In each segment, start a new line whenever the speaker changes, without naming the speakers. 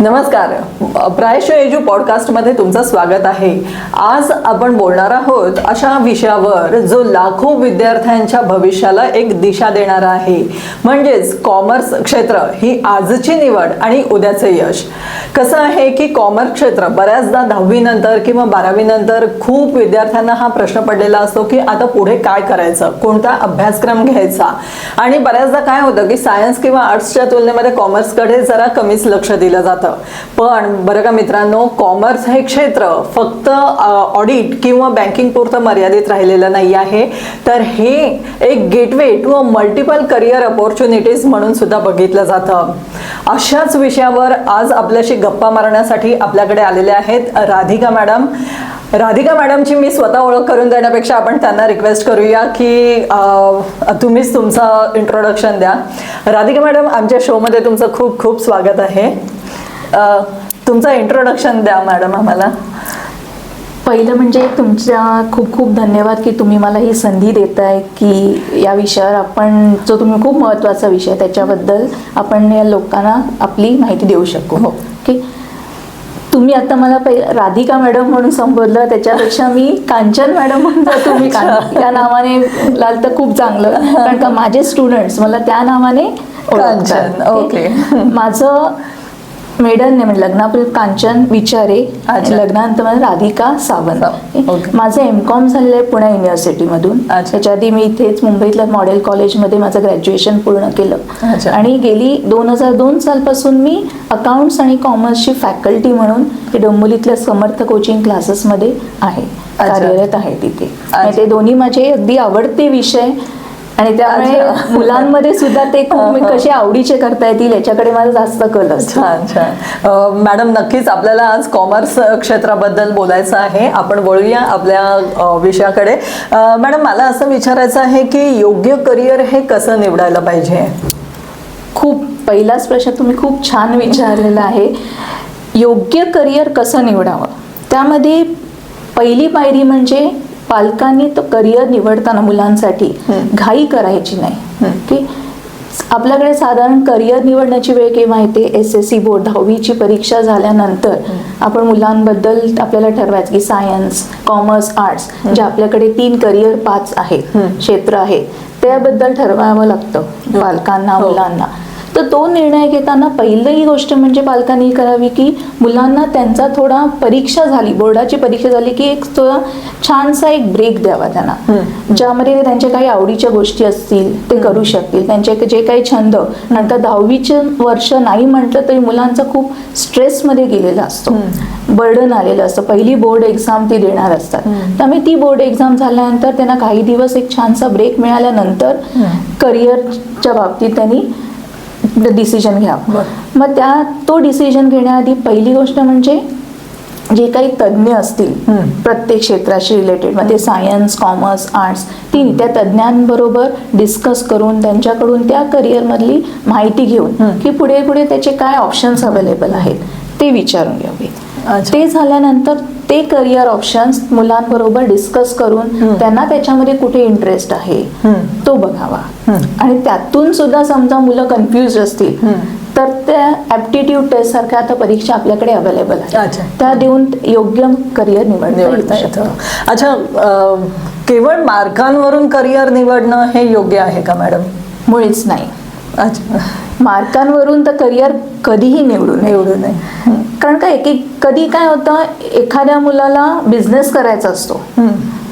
नमस्कार. प्रायश एजू पॉडकास्टमध्ये तुमचं स्वागत आहे. आज आपण बोलणार आहोत अशा विषयावर जो लाखो विद्यार्थ्यांच्या भविष्याला एक दिशा देणारा आहे. म्हणजेच कॉमर्स क्षेत्र ही आजची निवड आणि उद्याचे यश. कसं आहे की कॉमर्स क्षेत्र बऱ्याचदा दहावीनंतर किंवा बारावीनंतर खूप विद्यार्थ्यांना हा प्रश्न पडलेला असतो की आता पुढे काय करायचं? कोणता अभ्यासक्रम घ्यायचा? आणि बऱ्याचदा काय होतं की सायन्स किंवा आर्ट्सच्या तुलनेमध्ये कॉमर्सकडे जरा कमीच लक्ष दिलं जातं. पण बरं का मित्रांनो कॉमर्स हे क्षेत्र फक्त ऑडिट किंवा बँकिंग पुरतं मर्यादित राहिलेलं नाही आहे. तर हे एक gateway to a multiple career opportunities म्हणून सुद्धा बघितलं जातं. अशाच विषयावर आज आपल्याशी गप्पा मारण्यासाठी आपल्याकडे आलेले आहेत राधिका मॅडम. राधिका मॅडमची मी स्वतः ओळख करून देण्यापेक्षा आपण त्यांना रिक्वेस्ट करूया की तुम्हीच तुमचं इंट्रोडक्शन द्या. राधिका मॅडम आमच्या शोमध्ये तुमचं खूप खूप स्वागत आहे. तुमचं इंट्रोडक्शन द्या मॅडम आम्हाला.
पहिलं म्हणजे तुमच्या खूप खूप धन्यवाद की तुम्ही मला ही संधी देताय की या विषयावर आपण जो तुम्ही खूप महत्त्वाचा विषय आहे, त्याच्याबद्दल आपण या लोकांना आपली माहिती देऊ शकू.
हो.
ओके? तुम्ही आता मला राधिका मॅडम म्हणून संबोधलं त्याच्यापेक्षा मी कांचन मॅडम म्हणून तुम्ही कां- या नावाने लाल तर खूप चांगलं. कारण का माझे स्टुडंट्स मला त्या नावाने.
कांचन, ओके.
माझं मेडन नेम लग्नापूर्वी कांचन विचारे. लग्नानंतर मला राधिका सावंत. माझं एम कॉम झालेलं आहे पुणे युनिव्हर्सिटीमधून. त्याच्या आधी मी इथेच मुंबईतल्या मॉडेल कॉलेजमध्ये माझं ग्रॅज्युएशन पूर्ण केलं. आणि गेली दोन हजार दोन सालपासून मी अकाउंट्स आणि कॉमर्सची फॅकल्टी म्हणून हे डोंबिवलीतल्या समर्थ कोचिंग क्लासेसमध्ये आहे. कार्यरत आहे तिथे ते दोन्ही माझे अगदी आवडते विषय आणि त्यामुळे. मुलांमध्ये सुद्धा ते खूप. कसे आवडीचे करता येतील याच्याकडे माझा जास्त कल
छान छान मॅडम नक्कीच आपल्याला आज कॉमर्स क्षेत्राबद्दल बोलायचं आहे. आपण बोलूया आपल्या विषयाकडे. मॅडम मला असं विचारायचं आहे की योग्य करिअर हे कसं निवडायला पाहिजे?
खूप पहिलाच प्रश्न तुम्ही खूप छान विचारलेला आहे. योग्य करिअर कसं निवडावं? त्यामध्ये पहिली पायरी म्हणजे पालकांनी तो करिअर निवडताना मुलांसाठी घाई करायची नाही. की आपल्याकडे साधारण करिअर निवडण्याची वेळ केव्हा येते? एस एस सी बोर्ड दहावीची परीक्षा झाल्यानंतर आपण मुलांबद्दल आपल्याला ठरवायचं की सायन्स कॉमर्स आर्ट्स जे आपल्याकडे तीन करिअर पाच आहेत क्षेत्र आहे त्याबद्दल ठरवावं लागतं पालकांना
हो.
मुलांना. तर तो निर्णय घेताना पहिली गोष्ट म्हणजे पालकांनी करावी की मुलांना त्यांचा थोडा परीक्षा झाली बोर्डाची परीक्षा झाली की एक थोडा छानसा एक ब्रेक द्यावा त्यांना. ज्यामध्ये त्यांच्या काही आवडीच्या गोष्टी असतील ते करू शकतील. त्यांचे जे काही छंद नंतर दहावीचे वर्ष नाही म्हटलं तरी मुलांचा खूप स्ट्रेसमध्ये गेलेला असतो. बर्डन आलेलं असतं. पहिली बोर्ड एक्झाम ती देणार असतात. त्यामुळे ती बोर्ड एक्झाम झाल्यानंतर त्यांना काही दिवस एक छानसा ब्रेक मिळाल्यानंतर करिअरच्या बाबतीत त्यांनी डिसिजन घ्यावं
बरं.
मग त्या तो डिसिजन घेण्याआधी पहिली गोष्ट म्हणजे जे काही तज्ज्ञ असतील. प्रत्येक क्षेत्राशी रिलेटेड म्हणजे सायन्स कॉमर्स आर्ट्स तिन्ही त्या तज्ज्ञांबरोबर डिस्कस करून त्यांच्याकडून त्या करिअरमधली माहिती घेऊन की पुढे पुढे त्याचे काय ऑप्शन्स अवेलेबल आहेत ते विचारून घ्यावे
अच्छा.
ते झाल्यानंतर ते करिअर ऑप्शन्स मुलांबरोबर डिस्कस करून त्यांना त्याच्यामध्ये कुठे इंटरेस्ट आहे. तो बघावा. आणि त्यातून सुद्धा समजा मुलं कन्फ्युज असतील तर त्या ऍप्टिट्यूड टेस्ट सारख्या आता परीक्षा आपल्याकडे अवेलेबल
अच्छा.
आहे त्या देऊन योग्य करिअर निवडता
येतं.
शकतं.
अच्छा केवळ मार्कांवरून करिअर निवडणं हे योग्य आहे का मॅडम
मुळीच नाही.
अच्छा
मार्कांवरून तर करिअर कधीही निवडू
निवडू नये.
कारण का एक एक कधी काय होतं एखाद्या मुलाला बिझनेस करायचा असतो.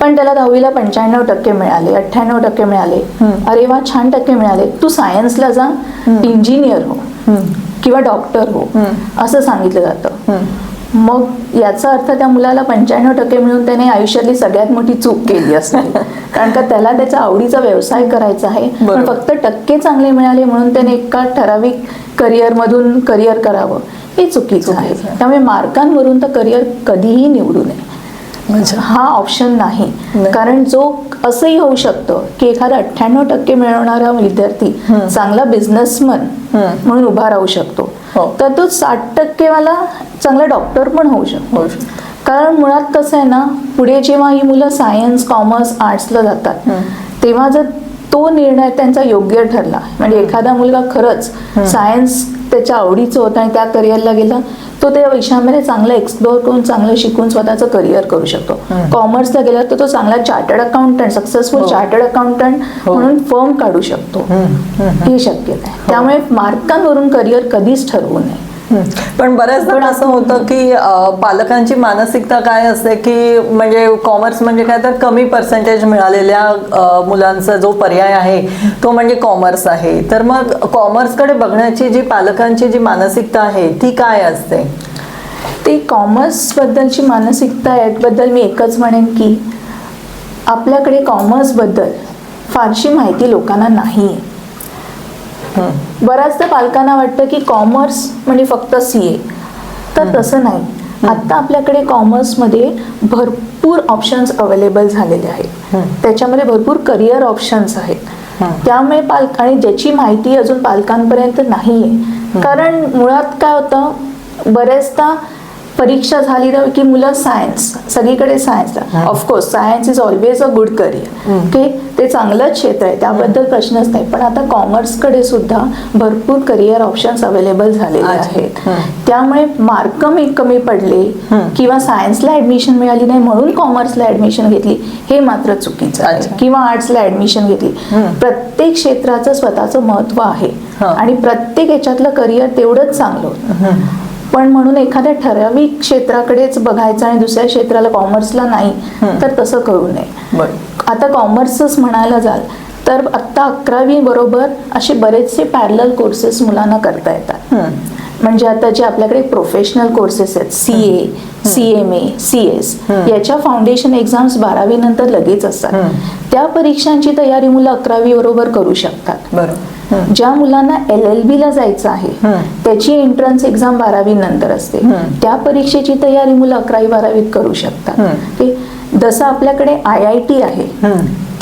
पण त्याला दहावीला पंच्याण्णव टक्के मिळाले अठ्ठ्याण्णव टक्के मिळाले. अरे वा छान टक्के मिळाले. तू सायन्सला जा इंजिनियर हो किंवा डॉक्टर हो. असं सांगितलं जातं. मग याचा अर्थ त्या मुलाला पंच्याण्णव टक्के मिळून त्याने आयुष्यातली सगळ्यात मोठी चूक केली असते कारण का त्याला त्याचा आवडीचा व्यवसाय करायचा आहे पण. फक्त टक्के चांगले मिळाले म्हणून त्याने एका ठराविक करिअरमधून करिअर करावं हे चुकीचं आहे. त्यामुळे मार्कांवरून तर करिअर कधीही निवडू नये हा ऑप्शन नाही. कारण जो असंही होऊ शकतं की एखादा अठ्ठ्याण्णव टक्के मिळवणारा विद्यार्थी चांगला बिझनेसमन म्हणून उभा राहू शकतो. तर तो साठ टक्केवाला चांगला डॉक्टर पण होऊ शकतो.
होऊ शकतं.
कारण मुळात कसं आहे ना पुढे जेव्हा ही मुलं सायन्स कॉमर्स आर्ट्सला जातात तेव्हा जर तो निर्णय त्यांचा योग्य ठरला म्हणजे एखादा मुलगा खरंच सायन्स त्याच्या आवडीचं होतं आणि त्या करिअरला गेला तो त्या विषयामध्ये चांगलं एक्सप्लोअर करून चांगलं शिकून स्वतःचं करिअर करू शकतो कॉमर्सला गेला तर तो चांगला chartered accountant successful. Chartered accountant. म्हणून फर्म काढू शकतो हे शक्य नाही
हो.
त्यामुळे मार्कांवरून करिअर कधीच ठरवू नये.
पण बऱ्याचदा असं होतं की पालकांची मानसिकता काय असते की म्हणजे कॉमर्स म्हणजे काय तर कमी पर्सेंटेज मिळालेल्या मुलांचा जो पर्याय आहे तो म्हणजे कॉमर्स आहे. तर मग कॉमर्सकडे बघण्याची जी पालकांची जी मानसिकता आहे ती काय असते?
ते कॉमर्सबद्दलची मानसिकता याबद्दल मी एकच म्हणेन की आपल्याकडे कॉमर्सबद्दल फारशी माहिती लोकांना नाही आहे बऱ्याचदा पालकांना वाटतं की कॉमर्स म्हणजे फक्त सी ए तर तसं नाही. आत्ता आपल्याकडे कॉमर्समध्ये भरपूर ऑप्शन्स अवेलेबल झालेले आहेत. त्याच्यामध्ये भरपूर करिअर ऑप्शन्स आहेत. त्यामुळे पालक आणि ज्याची माहिती अजून पालकांपर्यंत नाही आहे कारण मुळात काय होतं बऱ्याचदा परीक्षा झाली तर की मुलं सायन्स सगळीकडे सायन्सला of course science is always a good career okay ते चांगलंच क्षेत्र आहे. त्याबद्दल प्रश्नच नाही. पण आता कॉमर्सकडे सुद्धा भरपूर करिअर ऑप्शन्स अवेलेबल झालेले. आहेत. त्यामुळे मार्क मी कमी पडले किंवा सायन्सला ऍडमिशन मिळाली नाही म्हणून कॉमर्सला ऍडमिशन घेतली हे मात्र चुकीचं आहे. किंवा आर्ट्सला ऍडमिशन घेतली. प्रत्येक क्षेत्राचं स्वतःचं महत्त्व आहे. आणि प्रत्येक याच्यातलं करिअर तेवढंच चांगलं होतं. पण म्हणून एखाद्या ठराविक क्षेत्राकडेच बघायचं आणि दुसऱ्या क्षेत्राला कॉमर्सला नाही तर तसं करू नये. आता कॉमर्सच म्हणायला जाल तर आत्ता अकरावी बरोबर असे बरेचसे पॅरलल कोर्सेस मुलांना करता येतात. म्हणजे आता जे आपल्याकडे प्रोफेशनल कोर्सेस आहेत C A C M A C S याच्या फाउंडेशन एक्झाम्स बारावी नंतर लगेच असतात. त्या परीक्षांची तयारी मुलं अकरावी बरोबर करू शकतात.
बरं.
ज्या मुलांना एल एल बी ला जायचं आहे त्याची एंट्रन्स एक्झाम बारावी नंतर असते. त्या परीक्षेची तयारी मुलं अकरावी बारावीत करू शकतात? जसं आपल्याकडे आय आय टी आहे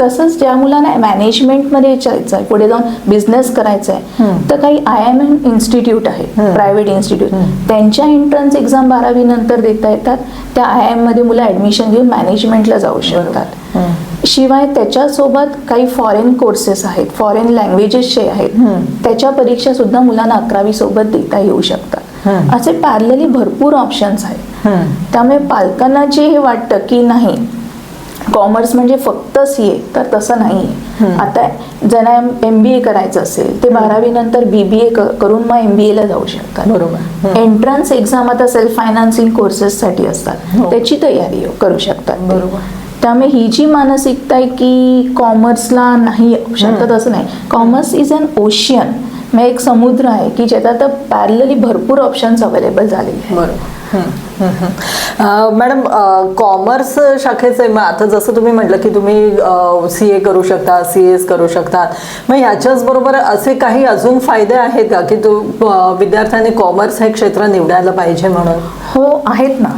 तसंच ज्या मुलांना मॅनेजमेंटमध्ये जायचं आहे पुढे जाऊन बिझनेस करायचा आहे तर काही आय एम एम इन्स्टिट्यूट आहे प्रायव्हेट इन्स्टिट्यूट त्यांच्या एंट्रन्स एक्झाम बारावी नंतर देता येतात. त्या आय एममध्ये मुलं ऍडमिशन घेऊन मॅनेजमेंटला जाऊ शकतात. शिवाय त्याच्यासोबत काही फॉरेन कोर्सेस आहेत फॉरेन लँग्वेजेसचे आहेत त्याच्या परीक्षा सुद्धा मुलांना अकरावी सोबत देता येऊ शकतात. असे पॅरलली भरपूर ऑप्शन्स आहेत. त्यामुळे पालकांना जे हे वाटतं की नाही कॉमर्स म्हणजे फक्त सी ए तर तसं नाही. आता ज्यांना एम बी ए करायचं असेल ते बारावी नंतर बी बी ए करून मग एम बी एला जाऊ शकतात.
बरोबर.
एंट्रन्स एक्झाम आता सेल्फ फायनान्सिंग कोर्सेससाठी असतात.
हो.
त्याची तयारी करू शकतात.
बरोबर.
त्यामुळे ही जी मानसिकता आहे की कॉमर्सला नाही तर तसं नाही. कॉमर्स इज अन ओशियन म्हणजे एक समुद्र आहे की ज्यात आता पॅरलली भरपूर ऑप्शन्स अवेलेबल झालेले आहेत.
बरोबर. मॅडम कॉमर्स शाखेचं आहे मग आता जसं तुम्ही म्हटलं की तुम्ही सी ए करू शकता सी एस करू शकतात मग ह्याच्याच बरोबर असे काही अजून फायदे आहेत का की तू विद्यार्थ्यांनी कॉमर्स हे क्षेत्र निवडायला पाहिजे म्हणून?
हो आहेत ना.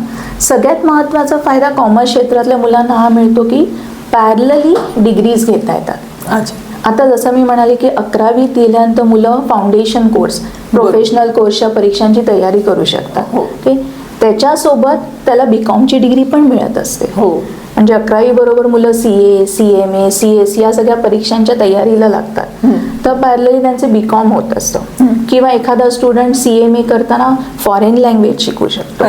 सगळ्यात महत्त्वाचा फायदा कॉमर्स क्षेत्रातल्या मुलांना हा मिळतो की पॅरलली डिग्रीज घेता येतात.
अच्छा.
आता जसं मी म्हणाले की अकरावी गेल्यानंतर मुलं फाउंडेशन कोर्स प्रोफेशनल कोर्सच्या परीक्षांची तयारी करू शकतात.
हो.
ओके त्याच्यासोबत त्याला बी कॉमची डिग्री पण मिळत असते.
हो.
म्हणजे अकरावी बरोबर मुलं C A C M A C S या सगळ्या परीक्षांच्या तयारीला लागतात. तर पॅरलली त्यांचे बी कॉम होत असतं. किंवा एखादा स्टुडंट सी एम ए करताना फॉरेन लँग्वेज शिकू शकतो.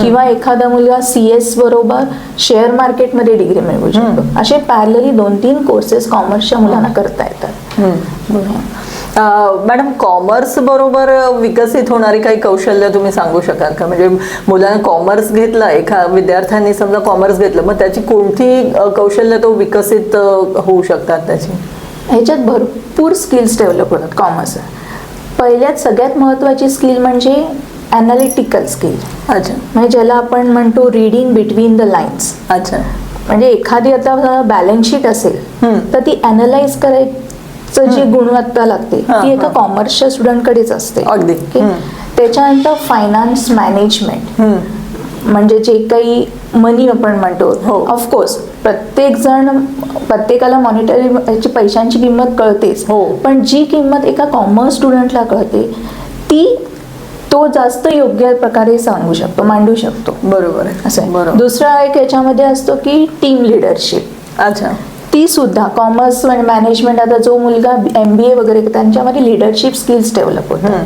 किंवा एखादा मुलगा सी एस बरोबर शेअर मार्केटमध्ये डिग्री मिळवू शकतो. असे पॅरलली दोन तीन कोर्सेस कॉमर्सच्या मुलांना करता येतात.
मॅडम कॉमर्स बरोबर विकसित होणारी काही कौशल्य तुम्ही सांगू शकाल का? म्हणजे मुलांना कॉमर्स घेतलं एका विद्यार्थ्यांनी समजा कॉमर्स घेतलं मग त्याची कोणती कौशल्य तो विकसित होऊ शकतात त्याची?
ह्याच्यात भरपूर स्किल्स डेव्हलप होतात कॉमर्स पहिल्यात सगळ्यात महत्त्वाची स्किल म्हणजे ॲनालिटिकल स्किल
अच्छा.
म्हणजे ज्याला आपण म्हणतो रीडिंग बिटवीन द लाईन्स
अच्छा.
म्हणजे एखादी आता बॅलन्स शीट असेल. तर ती अनालाइज करायचं जी गुणवत्ता लागते
हा,
ती एका
हा.
कॉमर्सच्या स्टुडंटकडेच असते.
अगदी.
त्याच्यानंतर फायनान्स मॅनेजमेंट म्हणजे जे काही मनी आपण म्हणतो.
हो.
ऑफकोर्स प्रत्येक जण प्रत्येकाला मॉनिटरी याची पैशांची किंमत कळतेच.
हो.
पण जी किंमत एका कॉमर्स स्टुडंटला कळते ती तो जास्त योग्य प्रकारे सांगू शकतो मांडू शकतो.
बरोबर
असं.
बरोबर.
दुसरा एक याच्यामध्ये असतो की टीम लिडरशिप
अच्छा.
ती सुद्धा कॉमर्स आणि मॅनेजमेंट आता जो मुलगा एम बी ए वगैरे त्यांच्यामध्ये लिडरशिप स्किल्स डेव्हलप होतात.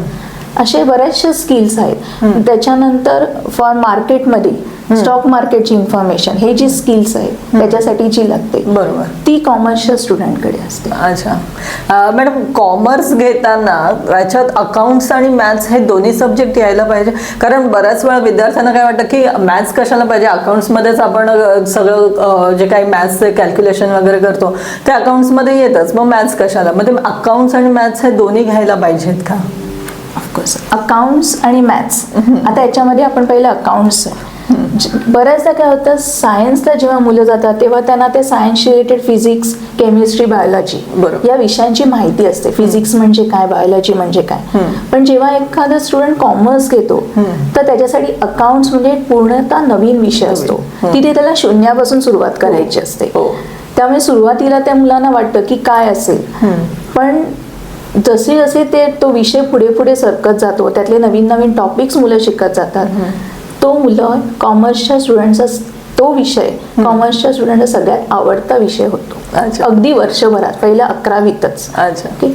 असे बरेचसे स्किल्स आहेत. त्याच्यानंतर फॉर मार्केटमध्ये स्टॉक मार्केटची इन्फॉर्मेशन हे जी स्किल्स आहेत त्याच्यासाठी जी लागते
बरोबर.
ती कॉमर्सच्या स्टुडंटकडे असते.
अच्छा. मॅडम कॉमर्स घेताना याच्यात अकाउंट्स आणि मॅथ्स हे दोन्ही सब्जेक्ट यायला पाहिजे. कारण बऱ्याच वेळा विद्यार्थ्यांना काय वाटतं की मॅथ्स कशाला पाहिजे? अकाउंट्समध्येच आपण सगळं जे काही मॅथ्सचे कॅल्क्युलेशन वगैरे करतो ते अकाउंट्समध्ये येतच. मग मॅथ्स कशाला? मग ते अकाउंट्स आणि मॅथ्स हे दोन्ही घ्यायला पाहिजेत का?
ऑफकोर्स अकाउंट्स आणि मॅथ्स आता याच्यामध्ये आपण पहिलं अकाउंट्स बऱ्याचदा काय होतं सायन्सला जेव्हा मुलं जातात तेव्हा त्यांना ते science related physics chemistry biology
बरोबर.
या विषयांची माहिती असते. फिजिक्स म्हणजे काय बायोलॉजी म्हणजे काय? पण जेव्हा एखादा स्टुडंट कॉमर्स घेतो तर त्याच्यासाठी अकाउंट्स म्हणजे पूर्णतः नवीन विषय असतो. तिथे त्याला शून्यापासून सुरुवात करायची असते.
हो.
त्यामुळे सुरुवातीला त्या मुलांना वाटतं की काय असेल. पण जसे जसे ते तो विषय पुढे पुढे सरकत जातो त्यातले नवीन नवीन टॉपिक्स मुलं शिकत जातात तो मुलं कॉमर्सच्या स्टुडंटचा तो विषय कॉमर्सच्या स्टुडंटचा सगळ्यात आवडता विषय होतो. अगदी वर्षभरात पहिल्या अकरावीतच. ओके?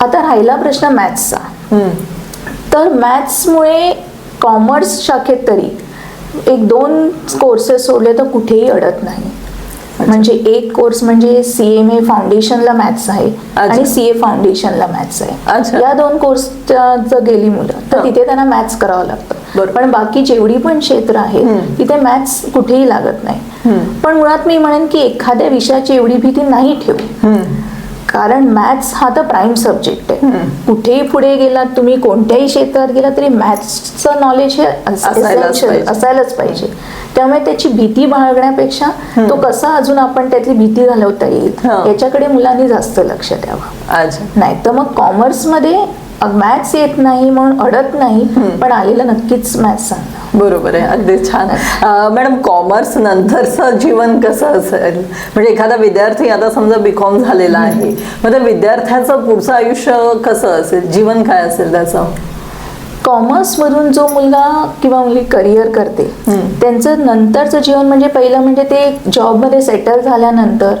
आता राहिला प्रश्न मॅथ्सचा. तर मॅथ्समुळे कॉमर्स शाखेत तरी एक दोन कोर्सेस सोडले तर कुठेही अडत नाही. म्हणजे एक कोर्स म्हणजे सी एम ए फाउंडेशनला मॅथ्स आहे. आणि सी ए फाउंडेशनला मॅथ्स. आहे या दोन कोर्स जर गेली मुलं तर. तिथे त्यांना मॅथ्स करावं लागतं. पण बाकी जेवढी पण क्षेत्र आहेत
हम्म.
तिथे मॅथ्स कुठेही लागत नाही. पण मुळात मी म्हणेन की एखाद्या विषयाची एवढी भीती नाही ठेवू. कारण मॅथ्स हा तर प्राईम सब्जेक्ट आहे. कुठेही पुढे गेलात तुम्ही कोणत्याही क्षेत्रात गेलात तरी मॅथ्सचं नॉलेज हे अस-
असायलाच पाहिजे.
त्यामुळे त्याची भीती बाळगण्यापेक्षा तो कसा अजून आपण त्यातली भीती घालवता येईल. याच्याकडे मुलांनी जास्त लक्ष द्यावं. नाही तर मग कॉमर्समध्ये मॅथ्स येत नाही म्हणून अडत नाही पण आलेलं नक्कीच मॅथ्स सांगा
बरोबर आहे अगदी छान. मॅडम कॉमर्स नंतरचं जीवन कसं असेल? म्हणजे एखादा विद्यार्थी आता समजा बीकॉम झालेला आहे मग त्या विद्यार्थ्याचं पुढचं आयुष्य कसं असेल? जीवन काय असेल त्याचं?
कॉमर्समधून जो मुलगा किंवा मुलगी करिअर करते. त्यांचं नंतरचं जीवन म्हणजे पहिलं म्हणजे ते जॉबमध्ये सेटल झाल्यानंतर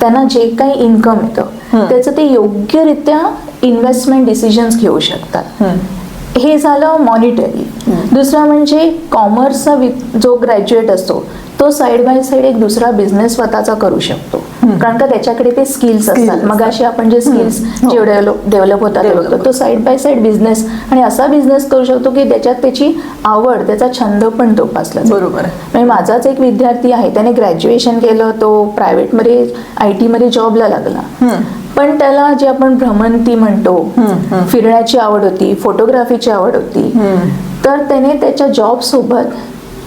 त्यांना जे काही इन्कम येतं त्याचं ते योग्यरित्या इन्व्हेस्टमेंट डिसिजन्स घेऊ शकतात. हे झालं मॉनिटरी दुसरा म्हणजे कॉमर्सचा जो ग्रॅज्युएट असतो तो साईड बाय साईड एक दुसरा बिझनेस स्वतःचा करू शकतो. कारण का त्याच्याकडे ते स्किल्स असतात. मग असे आपण जे स्किल्स
हो.
जे डेव्हलप होतात ते
Develop
बघतो. तो साईड बाय साईड बिझनेस आणि असा बिझनेस करू शकतो की त्याच्यात त्याची आवड त्याचा छंद पण जोपासला.
बरोबर
म्हणजे माझाच एक विद्यार्थी आहे. त्याने ग्रॅज्युएशन केलं तो प्रायव्हेटमध्ये आय टीमध्ये जॉबला लागला. पण त्याला जे आपण भ्रमंती म्हणतो फिरण्याची आवड होती फोटोग्राफीची आवड होती तर त्याने त्याच्या जॉब सोबत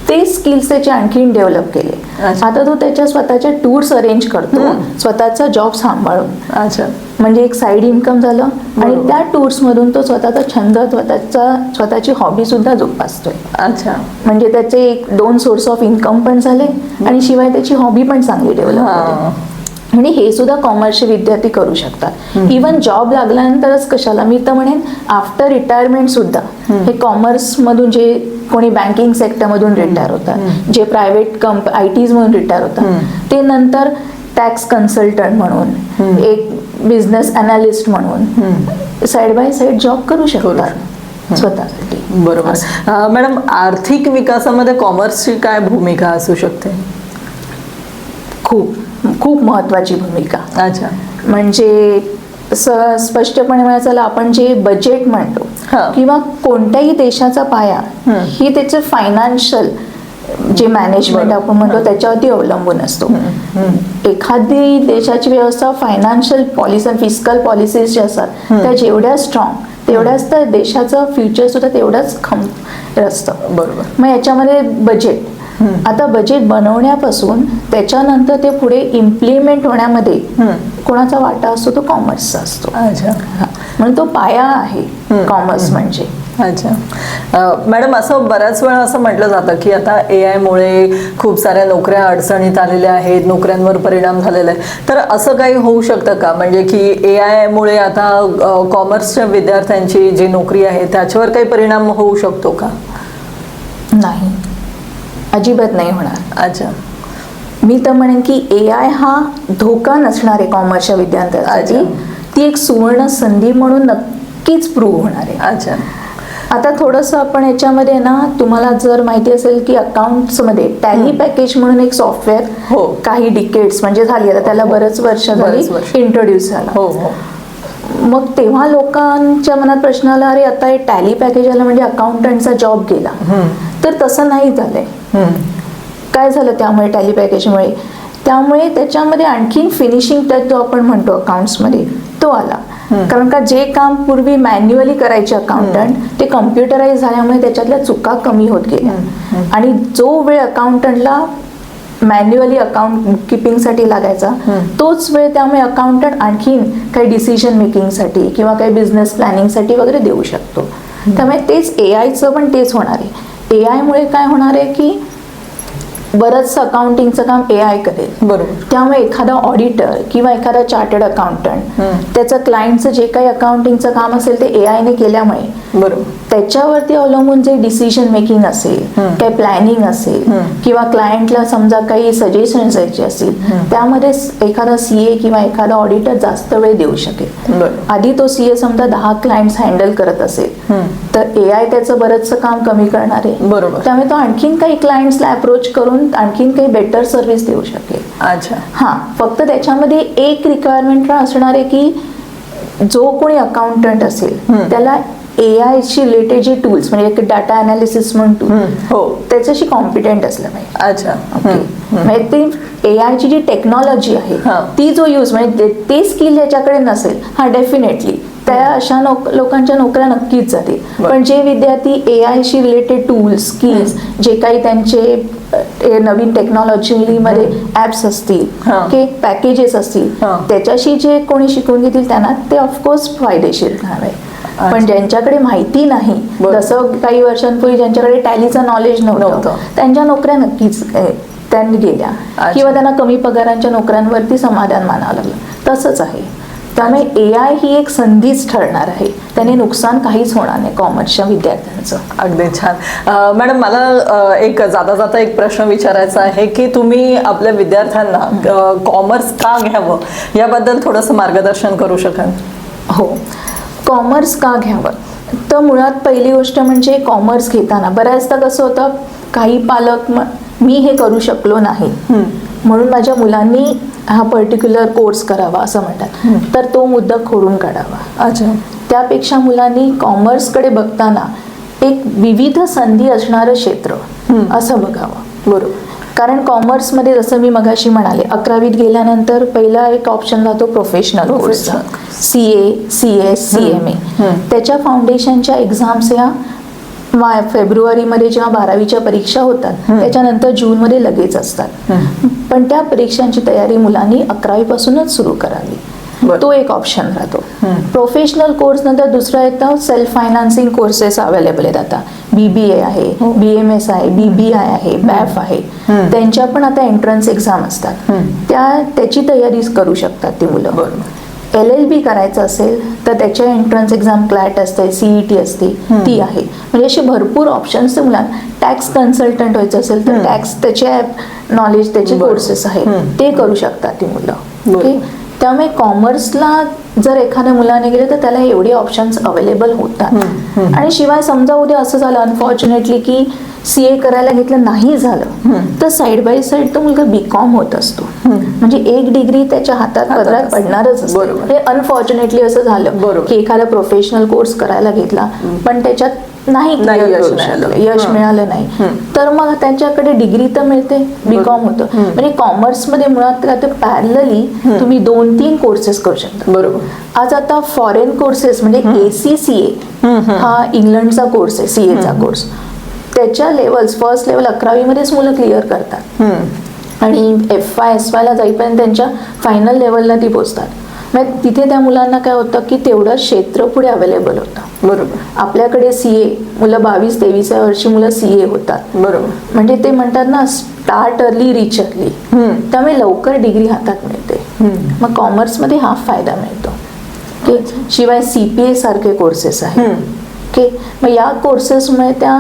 ते स्किल्स त्याचे आणखीन डेव्हलप केले. आता तो त्याच्या स्वतःच्या टूर्स अरेंज करतो. स्वतःचा जॉब सांभाळून.
अच्छा.
म्हणजे एक साईड इन्कम झालं आणि. त्या टूर्स मधून तो स्वतःचा छंद स्वतःचा स्वतःची हॉबी सुद्धा जोपासतोय.
अच्छा.
म्हणजे त्याचे एक दोन सोर्स ऑफ इन्कम पण झाले आणि शिवाय त्याची हॉबी पण चांगली डेव्हलप म्हणजे हे सुद्धा कॉमर्सचे विद्यार्थी करू शकतात. इवन जॉब लागल्यानंतरच कशाला? मी तर म्हणेन आफ्टर रिटायरमेंट सुद्धा. हे. कॉमर्स मधून जे कोणी बँकिंग सेक्टरमधून रिटायर होतात जे प्रायव्हेट कंप आय टीज मधून रिटायर होतात ते नंतर टॅक्स कन्सल्टंट म्हणून एक बिझनेस अनालिस्ट म्हणून साईड बाय साईड जॉब करू शकतात. स्वतःसाठी.
बरोबर. मॅडम आर्थिक विकासामध्ये कॉमर्सची काय भूमिका असू शकते?
खूप. खूप महत्वाची भूमिका.
अच्छा.
म्हणजे स्पष्टपणे म्हणायचं आपण जे बजेट म्हणतो. किंवा कोणत्याही देशाचा पाया. ही. त्याचं फायनान्शियल जे मॅनेजमेंट. आपण म्हणतो त्याच्यावरती अवलंबून असतो. एखादी देशाची व्यवस्था फायनान्शियल पॉलिसी फिजिकल पॉलिसीज ज्या असतात त्या जेवढ्या स्ट्रॉंग तेवढ्याच त्या देशाचं फ्युचर सुद्धा तेवढंच खम असतं
बरोबर.
मग याच्यामध्ये बजेट आता बजेट बनवण्यापासून त्याच्यानंतर ते पुढे इम्प्लिमेंट होण्यामध्ये कोणाचा वाटा असतो तो कॉमर्सचा असतो.
अच्छा.
म्हणून तो पाया आहे कॉमर्स म्हणजे.
अच्छा. मॅडम असं बऱ्याच वेळा असं म्हटलं जातं की आता ए आयमुळे खूप साऱ्या नोकऱ्या अडचणीत आलेल्या आहेत नोकऱ्यांवर परिणाम झालेला आहे. तर असं काही होऊ शकतं का? म्हणजे की ए आयमुळे आता कॉमर्सच्या विद्यार्थ्यांची जी नोकरी आहे त्याच्यावर काही परिणाम होऊ शकतो का?
नाही. अजिबात नाही होणार.
अच्छा.
मी तर म्हणेन की ए आय हा धोका नसणार आहे कॉमर्सच्या विद्यार्थ्यांसाठी. ती एक सुवर्ण संधी म्हणून नक्कीच प्रूव्ह होणार आहे.
अच्छा.
आता थोडंसं आपण याच्यामध्ये ना तुम्हाला जर माहिती असेल की अकाउंट्समध्ये टॅली पॅकेज म्हणून एक सॉफ्टवेअर
हो.
काही डिकेट्स म्हणजे झाली आता त्याला बरंच वर्ष झाली. इंट्रोड्यूस झाला.
हो हो.
मग तेव्हा लोकांच्या मनात प्रश्न आला अरे आता हे टॅली पॅकेज आलं म्हणजे अकाउंटंटचा जॉब गेला. तर तसं नाही झालंय. काय झालं त्यामुळे टॅली पॅकेजमुळे त्यामुळे त्याच्यामध्ये आणखीन फिनिशिंग टच जो आपण म्हणतो अकाउंट्समध्ये तो आला. कारण का जे काम पूर्वी मॅन्युअली करायचे अकाउंटंट ते कम्प्युटराईज झाल्यामुळे त्याच्यातल्या चुका कमी होत गेल्या. आणि जो वेळ अकाउंटंटला मॅन्युअली अकाउंट किपिंगसाठी लागायचा तोच वेळ त्यामुळे अकाउंटंट आणखीन काही डिसिजन मेकिंगसाठी किंवा काही बिझनेस प्लॅनिंगसाठी वगैरे देऊ शकतो. त्यामुळे तेच ए आयचं पण तेच होणार आहे. ए आयमुळे काय होणार आहे की बरंचसं अकाउंटिंगचं काम ए आय करेल.
बरोबर.
त्यामुळे एखादा ऑडिटर किंवा एखादा चार्टर्ड अकाउंटंट त्याचं क्लायंटचं जे काही अकाउंटिंगचं काम असेल ते ए आयने केल्यामुळे
बरोबर.
त्याच्यावरती अवलंबून जे डिसिजन मेकिंग असेल काही प्लॅनिंग असेल किंवा क्लायंटला समजा काही सजेशन्स द्यायचे असतील त्यामध्ये एखादा सीए किंवा एखादा ऑडिटर जास्त वेळ देऊ शकेल. आधी तो सीए समजा दहा क्लायंट्स हँडल करत असेल तर ए आय त्याचं बरंचसं काम कमी करणार आहे.
बरोबर.
त्यामुळे तो आणखीन काही क्लायंट्सला अप्रोच करून आणखीन काही बेटर सर्व्हिस देऊ शकेल.
अच्छा.
हां फक्त त्याच्यामध्ये एक रिक्वायरमेंट असणार आहे की जो कोणी अकाउंटंट असेल त्याला ए आयशी रिलेटेड जे टूल्स म्हणजे एक डाटा अनालिसिस म्हणून टूल
हो.
त्याच्याशी कॉम्पिटंट असलं पाहिजे.
अच्छा.
ओके म्हणजे ती ए आयची जी टेक्नॉलॉजी आहे. ती जो यूज म्हणजे ते- ते स्किल ज्याच्याकडे नसेल हा डेफिनेटली त्या अशा नोक लोकांच्या नोकऱ्या नक्कीच जातील. पण जे विद्यार्थी ए आयशी रिलेटेड टूल्स स्किल्स जे काही त्यांचे नवीन टेक्नॉलॉजीमध्ये ऍप्स असतील. की पॅकेजेस असतील. त्याच्याशी जे कोणी शिकून घेतील त्यांना ते ऑफकोर्स फायदेशीर राहणार आहे पण ज्यांच्याकडे माहिती नाही. जसं काही वर्षांपूर्वी ज्यांच्याकडे टॅलीचं नॉलेज नव्हतं. त्यांच्या नोकऱ्या नक्कीच त्यांनी गेल्या. किंवा त्यांना कमी पगारांच्या नोकऱ्यांवरती समाधान मानावं लागलं तसंच आहे त्यामुळे ए आय ही एक संधीच ठरणार आहे. त्याने नुकसान काहीच होणार नाही कॉमर्सच्या विद्यार्थ्यांचं.
अगदी छान. मॅडम मला एक जाता जाता एक प्रश्न विचारायचा आहे की तुम्ही आपल्या विद्यार्थ्यांना कॉमर्स का घ्यावं? याबद्दल थोडंसं मार्गदर्शन करू शकाल?
हो. कॉमर्स का घ्यावं? तर मुळात पहिली गोष्ट म्हणजे कॉमर्स घेताना. बऱ्याचदा कसं होतं काही पालक मी हे करू शकलो नाही. म्हणून माझ्या मुलांनी हा पर्टिक्युलर कोर्स करावा असं म्हणतात. तर तो मुद्दा खोडून काढावा.
अच्छा.
त्यापेक्षा मुलांनी कॉमर्सकडे बघताना एक विविध संधी असणारं क्षेत्र असं बघावं.
बरोबर.
कारण कॉमर्समध्ये जसं मी मगाशी म्हणाले अकरावीत गेल्यानंतर पहिला एक ऑप्शन राहतो प्रोफेशनल कोर्सचा
Professional.
C A C S C M A त्याच्या फाउंडेशनच्या एक्झाम्स ह्या मा फेब्रुवारीमध्ये जेव्हा बारावीच्या परीक्षा होतात त्याच्यानंतर जूनमध्ये लगेच असतात. पण त्या परीक्षांची तयारी मुलांनी अकरावीपासूनच सुरू करावी. तो एक ऑप्शन राहतो. प्रोफेशनल कोर्स नंतर दुसरा येतं सेल्फ फायनान्सिंग कोर्सेस अवेलेबल आहेत आता. बी बी ए आहे बी एम एस आहे बी बी आय आहे बॅफ आहे. त्यांच्या पण आता एंट्रन्स एक्झाम असतात. त्या त्याची तयारी करू शकतात ती मुलं. एल एल बी करायचं असेल तर त्याच्या एंट्रन्स एक्झाम क्लॅट असते सीई टी असते ती आहे. म्हणजे असे भरपूर ऑप्शन्स ते मुलांना. टॅक्स कन्सल्टंट व्हायचं असेल तर टॅक्स त्याचे नॉलेज त्याचे. कोर्सेस आहेत. ते करू शकतात ती मुलं. ओके त्यामुळे कॉमर्सला जर एखाद्या मुलाने गेले तर त्याला एवढे ऑप्शन्स अवेलेबल होतात. आणि शिवाय समजा उद्या असं झालं अनफॉर्च्युनेटली की सी ए करायला घेतलं नाही झालं तर साईड बाय साईड तो मुलगा बी कॉम होत असतो. म्हणजे एक डिग्री त्याच्या हातात पदरात. पडणारच. हे अनफॉर्च्युनेटली असं झालं
बरोबर.
की एखादा प्रोफेशनल कोर्स करायला घेतला पण त्याच्यात नाही
नाही
clear
यश
करू
मिळालं.
शकले, यश
हं.
मिळालं नाही. तर मग त्यांच्याकडे डिग्री तर मिळते बी कॉम होतं. म्हणजे कॉमर्समध्ये मुळात काय तर पॅरलली तुम्ही दोन तीन कोर्सेस करू शकता.
बरोबर.
आज आता फॉरेन कोर्सेस म्हणजे ए सी सी ए हा इंग्लंडचा कोर्स आहे सी एचा कोर्स त्याच्या लेवल्स फर्स्ट लेवल अकरावीमध्येच मुलं क्लिअर करतात. आणि एफ आय एस वायला जाईपर्यंत त्यांच्या फायनल लेवलला ती पोचतात. मग तिथे त्या मुलांना काय होतं की तेवढं क्षेत्र पुढे अवेलेबल होतं.
बरोबर.
आपल्याकडे सी ए मुलं बावीस तेवीसव्या वर्षी मुलं सी ए होतात.
बरोबर.
म्हणजे ते म्हणतात ना स्टार्ट अर्ली रिच अर्ली त्यामुळे लवकर डिग्री हातात मिळते. मग कॉमर्समध्ये हा फायदा मिळतो. की शिवाय सी पी ए सारखे कोर्सेस आहेत. की मग या कोर्सेसमुळे त्या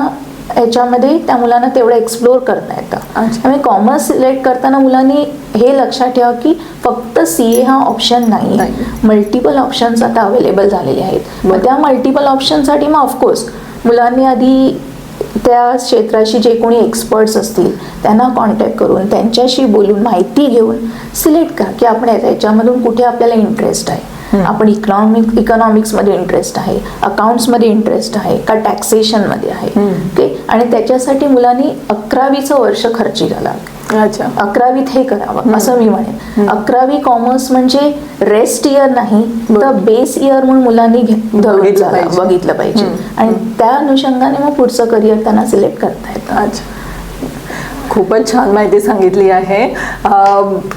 ह्याच्यामध्ये त्या मुलांना तेवढं एक्सप्लोर करता येतं. त्यामुळे कॉमर्स सिलेक्ट करताना मुलांनी हे लक्षात ठेवा की फक्त सी ए हा ऑप्शन नाही. मल्टिपल ऑप्शन्स आता अवेलेबल झालेले आहेत. मग त्या मल्टिपल ऑप्शनसाठी मग ऑफकोर्स मुलांनी आधी त्या क्षेत्राशी जे कोणी एक्सपर्ट्स असतील त्यांना कॉन्टॅक्ट करून त्यांच्याशी बोलून माहिती घेऊन सिलेक्ट करा की आपण याच्यामधून कुठे आपल्याला इंटरेस्ट आहे. आपण इकॉनॉमिक इकॉनॉमिक्समध्ये इंटरेस्ट आहे अकाउंट्समध्ये इंटरेस्ट आहे का टॅक्सेशनमध्ये आहे. ओके आणि त्याच्यासाठी मुलांनी अकरावीचं वर्ष खर्ची घालावं.
अच्छा.
अकरावीत हे करावं असं मी म्हणेन. अकरावी कॉमर्स म्हणजे रेस्ट इयर नाही तर बेस इयर म्हणून मुलांनी धरून.
बघितलं पाहिजे.
आणि त्या अनुषंगाने मग पुढचं करिअर त्यांना सिलेक्ट करता येतं.
अच्छा. खूपच छान माहिती सांगितली आहे.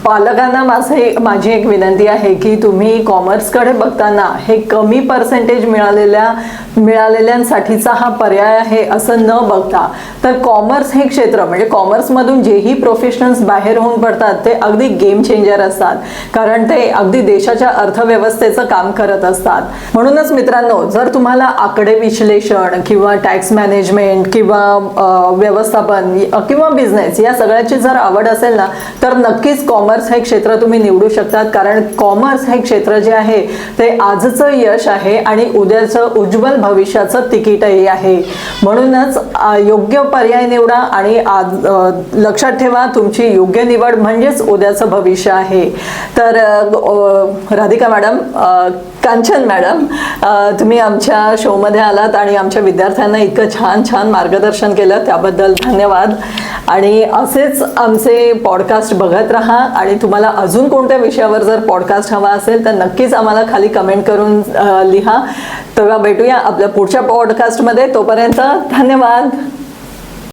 पालकांना माझे माझी एक विनंती आहे की तुम्ही कॉमर्सकडे बघताना हे कमी पर्सेंटेज मिळालेल्या मिळालेल्यांसाठीचा हा पर्याय आहे असं न बघता. तर कॉमर्स हे क्षेत्र म्हणजे कॉमर्समधून जेही प्रोफेशनल्स बाहेर होऊन पडतात ते अगदी गेम चेंजर असतात. कारण ते अगदी देशाच्या अर्थव्यवस्थेचं काम करत असतात. म्हणूनच मित्रांनो जर तुम्हाला आकडे विश्लेषण किंवा टॅक्स मॅनेजमेंट किंवा व्यवस्थापन किंवा बिझनेस या सगळ्याची जर आवड असेल ना तर नक्कीच कॉमर्स हे क्षेत्र तुम्ही निवडू शकतात. कारण कॉमर्स हे क्षेत्र जे आहे ते आजचं यश आहे आणि उद्याचं उज्ज्वल भविष्याचं तिकीटही आहे. म्हणूनच योग्य पर्याय निवडा आणि आज लक्षात ठेवा तुमची योग्य निवड म्हणजेच उद्याचं भविष्य आहे. तर राधिका मॅडम कांचन मॅडम तुम्ही आमच्या शोमध्ये आलात आणि आमच्या विद्यार्थ्यांना इतकं छान छान मार्गदर्शन केलं त्याबद्दल धन्यवाद. आणि असेच आमचे पॉडकास्ट बघत राहा आणि तुम्हाला अजून कोणत्या विषयावर जर पॉडकास्ट हवा असेल तर नक्कीच आम्हाला खाली कमेंट करून लिहा. तेव्हा भेटूया आपल्या पुढच्या पॉडकास्टमध्ये. तोपर्यंत धन्यवाद.